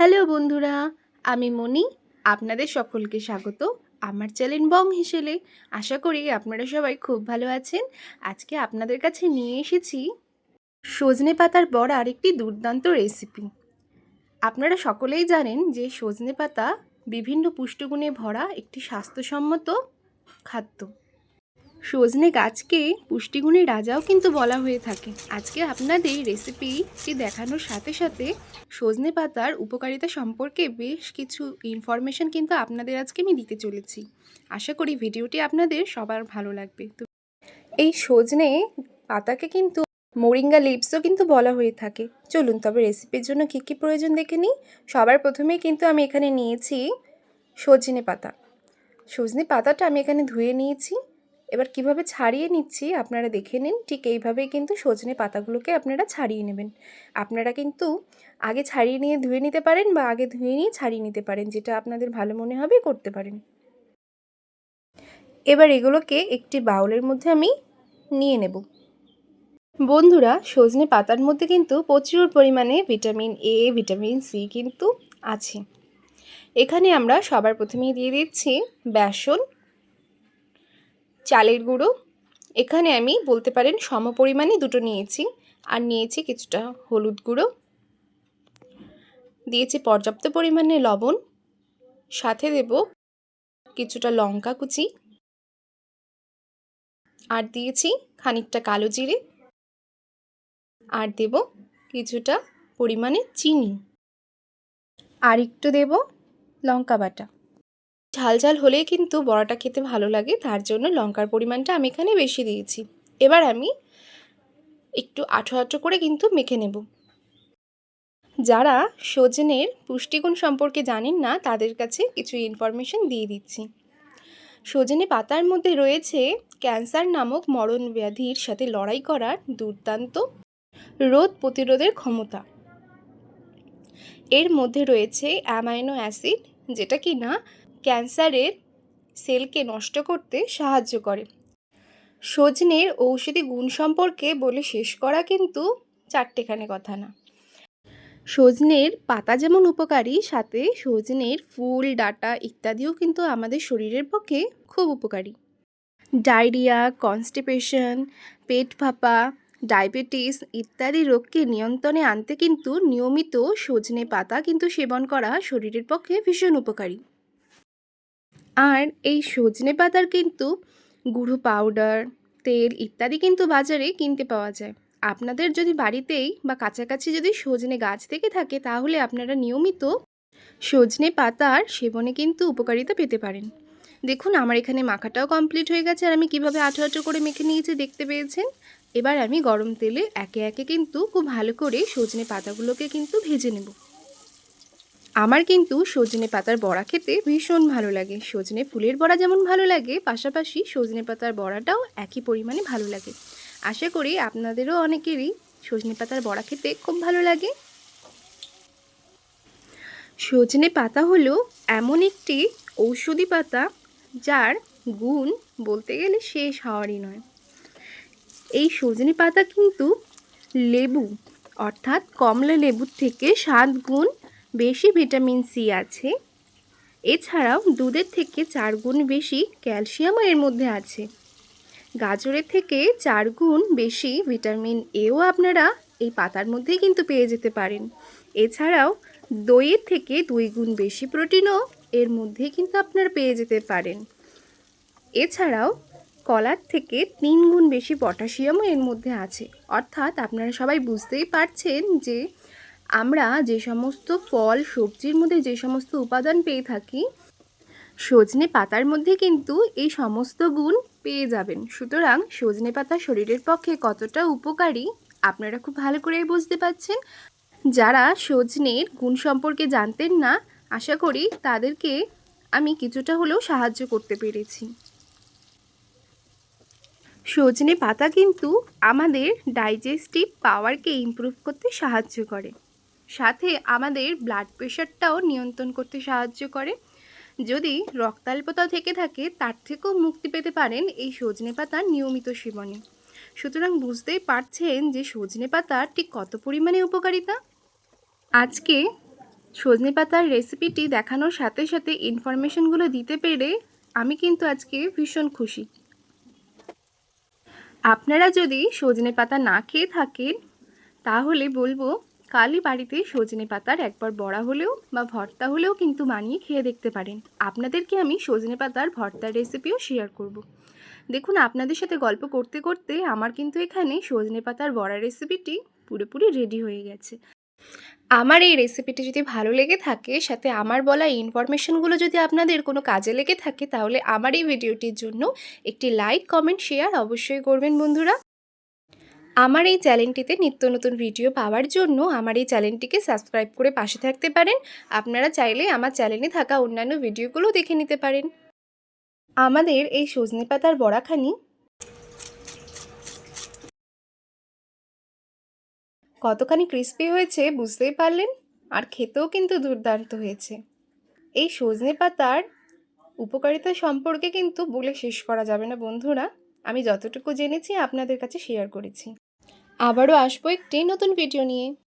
Hello বন্ধুরা, আমি মনি। আপনাদের সকলকে স্বাগত আমার চ্যানেল বং হিসেলে। আশা করি আপনারা সবাই খুব ভালো আছেন। আজকে আপনাদের কাছে নিয়ে এসেছি সজনে পাতার বড়ার একটি দুর্দান্ত রেসিপি। আপনারা সকলেই জানেন যে সজনে পাতা বিভিন্ন পুষ্টিগুণে ভরা একটি স্বাস্থ্যসম্মত খাদ্য। সজনে গাছকে পুষ্টিগুণের রাজাও কিন্তু বলা হয়ে থাকে। আজকে আপনাদের রেসিপিটি দেখানোর সাথে সাথে সজনে পাতার উপকারিতা সম্পর্কে বেশ কিছু ইনফরমেশন কিন্তু আপনাদের আজকে আমি দিতে চলেছি। আশা করি ভিডিওটি আপনাদের সবার ভালো লাগবে। তো এই সজনে পাতাকে কিন্তু মোরিঙ্গা লিভসও কিন্তু বলা হয়ে থাকে। চলুন, তবে রেসিপির জন্য কী কী প্রয়োজন দেখে নিই। সবার প্রথমেই কিন্তু আমি এখানে নিয়েছি সজনে পাতা। সজনে পাতাটা আমি এখানে ধুয়ে নিয়েছি। এবার কীভাবে ছাড়িয়ে নিচ্ছি আপনারা দেখে নিন। ঠিক এইভাবেই কিন্তু সজনে পাতাগুলোকে আপনারা ছাড়িয়ে নেবেন। আপনারা কিন্তু আগে ছাড়িয়ে নিয়ে ধুয়ে নিতে পারেন বা আগে ধুয়ে নিয়ে ছাড়িয়ে নিতে পারেন, যেটা আপনাদের ভালো মনে হবে করতে পারেন। এবার এগুলোকে একটি বাউলের মধ্যে আমি নিয়ে নেব। বন্ধুরা, সজনে পাতার মধ্যে কিন্তু প্রচুর পরিমাণে ভিটামিন এ ভিটামিন সি কিন্তু আছে। এখানে আমরা সবার প্রথমেই দিয়ে দিচ্ছি বেসন চালের গুঁড়ো। এখানে আমি বলতে পারেন সম পরিমাণে দুটো নিয়েছি। আর নিয়েছি কিছুটা হলুদ গুঁড়ো। দিয়েছি পর্যাপ্ত পরিমাণে লবণ। সাথে দেব কিছুটা লঙ্কা কুচি। আর দিয়েছি খানিকটা কালো জিরে। আর দেব কিছুটা পরিমাণে চিনি। আর একটু দেব লঙ্কা বাটা। ঝাল ঝাল হলেই কিন্তু বড়াটা খেতে ভালো লাগে, তার জন্য লঙ্কার পরিমাণটা আমি এখানে বেশি দিয়েছি। এবার আমি একটু আঠো আঠো করে কিন্তু মেখে নেব। যারা সজনের পুষ্টিগুণ সম্পর্কে জানেন না, তাদের কাছে কিছু ইনফরমেশন দিয়ে দিচ্ছি। সজনে পাতার মধ্যে রয়েছে ক্যান্সার নামক মরণ ব্যাধির সাথে লড়াই করার দুর্দান্ত রোদ প্রতিরোধের ক্ষমতা। এর মধ্যে রয়েছে অ্যামাইনো অ্যাসিড, যেটা কি না ক্যান্সারের সেলকে নষ্ট করতে সাহায্য করে। সজনের ঔষধি গুণ সম্পর্কে বলে শেষ করা কিন্তু চারটেখানে কথা না। সজনের পাতা যেমন উপকারী, সাথে সজনের ফুল, ডাটা ইত্যাদিও কিন্তু আমাদের শরীরের পক্ষে খুব উপকারী। ডায়রিয়া, কনস্টিপেশন, পেট ফাঁপা, ডায়াবেটিস ইত্যাদি রোগকে নিয়ন্ত্রণে আনতে কিন্তু নিয়মিত সজনে পাতা কিন্তু সেবন করা শরীরের পক্ষে ভীষণ উপকারী। আর এই সজনে পাতার কিন্তু গুঁড়ো পাউডার তেল ইত্যাদি কিন্তু বাজারে কিনতে পাওয়া যায়। আপনাদের যদি বাড়িতেই বা কাছাকাছি যদি সজনে গাছ থেকে থাকে, তাহলে আপনারা নিয়মিত সজনে পাতার সেবনে কিন্তু উপকারিতা পেতে পারেন। দেখুন, আমার এখানে মাখাটাও কমপ্লিট হয়ে গেছে আর আমি কীভাবে আঠো আঠো করে মেখে নিয়েছি দেখতে পেয়েছেন। এবার আমি গরম তেলে একে একে কিন্তু খুব ভালো করে সজনে পাতাগুলোকে কিন্তু ভেজে নেব। আমার কিন্তু সজনে পাতার বড়া খেতে ভীষণ ভালো লাগে। সজনে ফুলের বড়া যেমন ভালো লাগে, পাশাপাশি সজনে পাতার বড়াটাও একই পরিমাণে ভালো লাগে। আশা করি আপনাদেরও অনেকেরই সজনে পাতার বড়া খেতে খুব ভালো লাগে। সজনে পাতা হলো এমন একটি ঔষধি পাতা যার গুণ বলতে গেলে শেষ হওয়ারই নয়। এই সজনে পাতা কিন্তু লেবু, অর্থাৎ কমলা লেবুর থেকে সাত গুণ বেশি ভিটামিন সি আছে। এছাড়াও দুধের থেকে চার গুণ বেশি ক্যালসিয়ামও এর মধ্যে আছে। গাজরের থেকে চার গুণ বেশি ভিটামিন এও আপনারা এই পাতার মধ্যেই কিন্তু পেয়ে যেতে পারেন। এছাড়াও দইয়ের থেকে দুই গুণ বেশি প্রোটিনও এর মধ্যেই কিন্তু আপনারা পেয়ে যেতে পারেন। এছাড়াও কলার থেকে তিন গুণ বেশি পটাশিয়ামও এর মধ্যে আছে। অর্থাৎ আপনারা সবাই বুঝতেই পারছেন যে আমরা যে সমস্ত ফল, সবজির মধ্যে যে সমস্ত উপাদান পেয়ে থাকি, সজনে পাতার মধ্যে কিন্তু এই সমস্ত গুণ পেয়ে যাবেন। সুতরাং সজনে পাতা শরীরের পক্ষে কতটা উপকারী, আপনারা খুব ভালো করেই বুঝতে পারছেন। যারা সজনের গুণ সম্পর্কে জানতেন না, আশা করি তাদেরকে আমি কিছুটা হলেও সাহায্য করতে পেরেছি। সজনে পাতা কিন্তু আমাদের ডাইজেস্টিভ পাওয়ারকে ইমপ্রুভ করতে সাহায্য করে। সাথে আমাদের ব্লাড প্রেশারটাও নিয়ন্ত্রণ করতে সাহায্য করে। যদি রক্তাল্পতা থেকে থাকে, তার থেকেও মুক্তি পেতে পারেন এই সজনে পাতার নিয়মিত সেবনে। সুতরাং বুঝতেই পারছেন যে সজনে পাতার ঠিক কত পরিমাণে উপকারিতা? আজকে সজনে পাতার রেসিপিটি দেখানোর সাথে সাথে ইনফরমেশনগুলো দিতে পেরে আমি কিন্তু আজকে ভীষণ খুশি। আপনারা যদি সজনে পাতা না খেয়ে থাকেন, তাহলে বলব কালই বাড়িতে সজনে পাতার একবার বড়া হলেও বা ভর্তা হলেও কিন্তু বানিয়ে খেয়ে দেখতে পারেন। আপনাদেরকে আমি সজনে পাতার ভর্তার রেসিপিও শেয়ার করব। দেখুন, আপনাদের সাথে গল্প করতে করতে আমার কিন্তু এখানে সজনে পাতার বড়া রেসিপিটি পুরোপুরি রেডি হয়ে গেছে। আমার এই রেসিপিটি যদি ভালো লেগে থাকে, সাথে আমার বলা ইনফরমেশনগুলো যদি আপনাদের কোনো কাজে লেগে থাকে, তাহলে আমার এই ভিডিওটির জন্য একটি লাইক কমেন্ট শেয়ার অবশ্যই করবেন বন্ধুরা। আমার এই চ্যানেলটিতে নিত্য নতুন ভিডিও পাওয়ার জন্য আমার এই চ্যানেলটিকে সাবস্ক্রাইব করে পাশে থাকতে পারেন। আপনারা চাইলে আমার চ্যানেলে থাকা অন্যান্য ভিডিওগুলো দেখে নিতে পারেন। আমাদের এই সজনে পাতার বড়াখানি কতখানি ক্রিস্পি হয়েছে বুঝতেই পারলেন আর খেতেও কিন্তু দুর্দান্ত হয়েছে। এই সজনে পাতার উপকারিতা সম্পর্কে কিন্তু বলে শেষ করা যাবে না বন্ধুরা। আমি যতটুকু জেনেছি আপনাদের কাছে শেয়ার করেছি। আবারও আসব একটি নতুন ভিডিও নিয়ে।